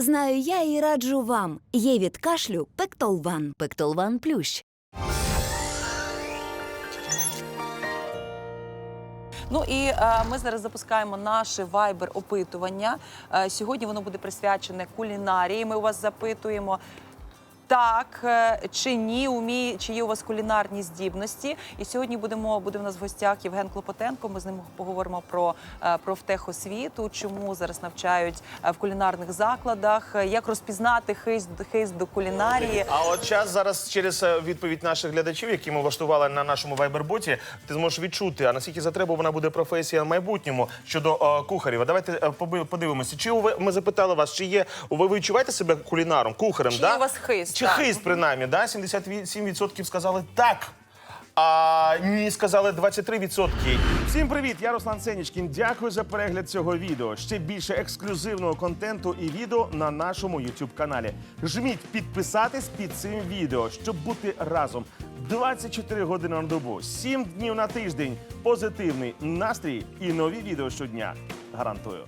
Знаю я і раджу вам. Є від кашлю Пектолван. Пектолван Плющ. Ну і е, ми зараз запускаємо наше вайбер опитування. Е, сьогодні воно буде присвячене кулінарії. Ми у вас запитуємо. Так е, чи ні, уміє, чи є у вас кулінарні здібності? І сьогодні будемо буде в нас в гостях Євген Клопотенко. Ми з ним поговоримо про е, профтехосвіту, чому зараз навчають е, в кулінарних закладах, як розпізнати хист, хист до кулінарії. А от час зараз через відповідь наших глядачів, які ми влаштували на нашому вайберботі, ти зможеш відчути, а наскільки затребувана буде професія в майбутньому щодо е, кухарів. А давайте подивимося. Чи ви ми запитали вас, чи є ви відчуваєте себе кулінаром, кухарем? Чи да? у вас хист, Чи так. хист, принаймні, да? 77% сказали так. А ні, сказали 23%. Всім привіт! Я Руслан Сенічкін. Дякую за перегляд цього відео. Ще більше ексклюзивного контенту і відео на нашому youtube каналі. Жміть підписатись під цим відео, щоб бути разом 24 години на добу, 7 днів на тиждень. Позитивний настрій і нові відео щодня. Гарантую.